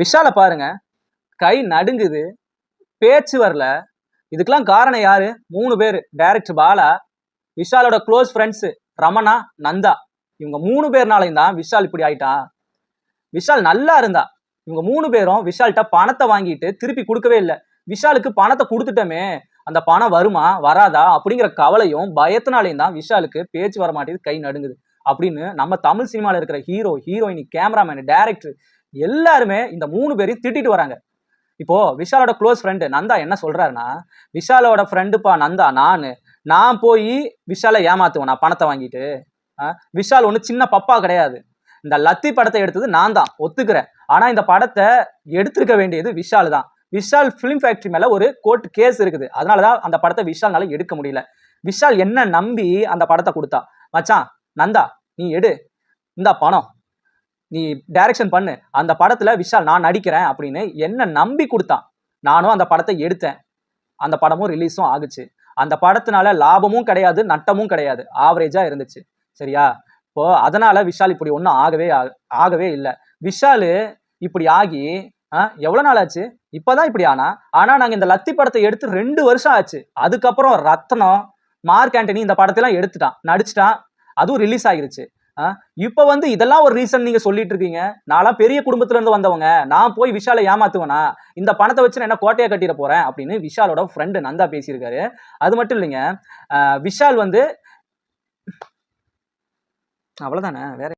விஷாலை பாருங்க. கை நடுங்குது. பேச்சு வரல. இதுக்கெல்லாம் காரணம் யாரு? மூணு பேர். டைரக்டர் பாலா விஷாலோட க்ளோஸ் ஃப்ரெண்ட்ஸு ரமணா நந்தா. இவங்க மூணு பேர்னாலையும் தான் விஷால் இப்படி ஆயிட்டான். விஷால் நல்லா இருந்தா. இவங்க மூணு பேரும் விஷால்கிட்ட பணத்தை வாங்கிட்டு திருப்பி கொடுக்கவே இல்லை. விஷாலுக்கு பணத்தை கொடுத்துட்டோமே. அந்த பணம் வருமா? வராதா? அப்படிங்கிற கவலையும் பயத்தினாலையும் தான் விஷாலுக்கு பேச்சு வர மாட்டேங்குது கை நடுங்குது. அப்படின்னு நம்ம தமிழ் சினிமாவில் இருக்கிற ஹீரோ ஹீரோயினி கேமராமேன் டேரக்டர் எல்லாருமே இந்த மூணு பேரையும் திட்டிட்டு வராங்க. இப்போ விஷாலோட க்ளோஸ் ஃப்ரெண்டு நந்தா என்ன சொல்றாருன்னா விஷாலோட ஃப்ரெண்டுப்பா நந்தா நான். நான் போய் விஷாலை ஏமாத்துவேன் நான் பணத்தை வாங்கிட்டு. விஷால் ஒன்று சின்ன பப்பா கிடையாது. இந்த லத்தி படத்தை எடுத்தது நான் தான் ஒத்துக்கிறேன். ஆனால் இந்த படத்தை எடுத்திருக்க வேண்டியது விஷால் தான். விஷால் ஃபிலிம் ஃபேக்ட்ரி மேலே ஒரு கோர்ட் கேஸ் இருக்குது. அதனால தான் அந்த படத்தை விஷால்னால எடுக்க முடியல. விஷால் என்ன நம்பி அந்த படத்தை கொடுத்தா? மச்சான் நந்தா நீ எடு. இந்த பணம். நீ டைரக்ஷன் பண்ணு. அந்த படத்தில் விஷால் நான் நடிக்கிறேன் அப்படின்னு என்ன நம்பி கொடுத்தான். நானும் அந்த படத்தை எடுத்தேன். அந்த படமும் ரிலீஸும் ஆகுச்சு. அந்த படத்தினால லாபமும் கிடையாது நட்டமும் கிடையாது. ஆவரேஜாக இருந்துச்சு. சரியா? இப்போ அதனால விஷால் இப்படி ஒன்றும் ஆகவே ஆகவே இல்லை. விஷால் இப்படி ஆகி ஆ, நாள் ஆச்சு? இப்போதான் இப்படி ஆனா? ஆனால் நாங்கள் இந்த லத்தி படத்தை எடுத்து ரெண்டு வருஷம் ஆச்சு. அதுக்கப்புறம் ரத்னம் மார்க் ஆண்டனி இந்த படத்தெல்லாம் எடுத்துட்டான். நடிச்சிட்டான். அதுவும் ரிலீஸ் ஆகிருச்சு. இப்போ வந்து இதெல்லாம் ஒரு ரீசன் நீங்க சொல்லிட்டு இருக்கீங்க. நான்லாம் பெரிய குடும்பத்துல இருந்து வந்தவங்க. நான் போய் விஷாலை ஏமாத்துவேனா? இந்த பணத்தை வச்சு நான் என்ன கோட்டையை கட்டிட போறேன்? அப்படின்னு விஷாலோட ஃப்ரெண்டு நந்தா பேசியிருக்காரு. அது மட்டும் இல்லைங்க. விஷால் வந்து அவ்வளவுதானே? வேற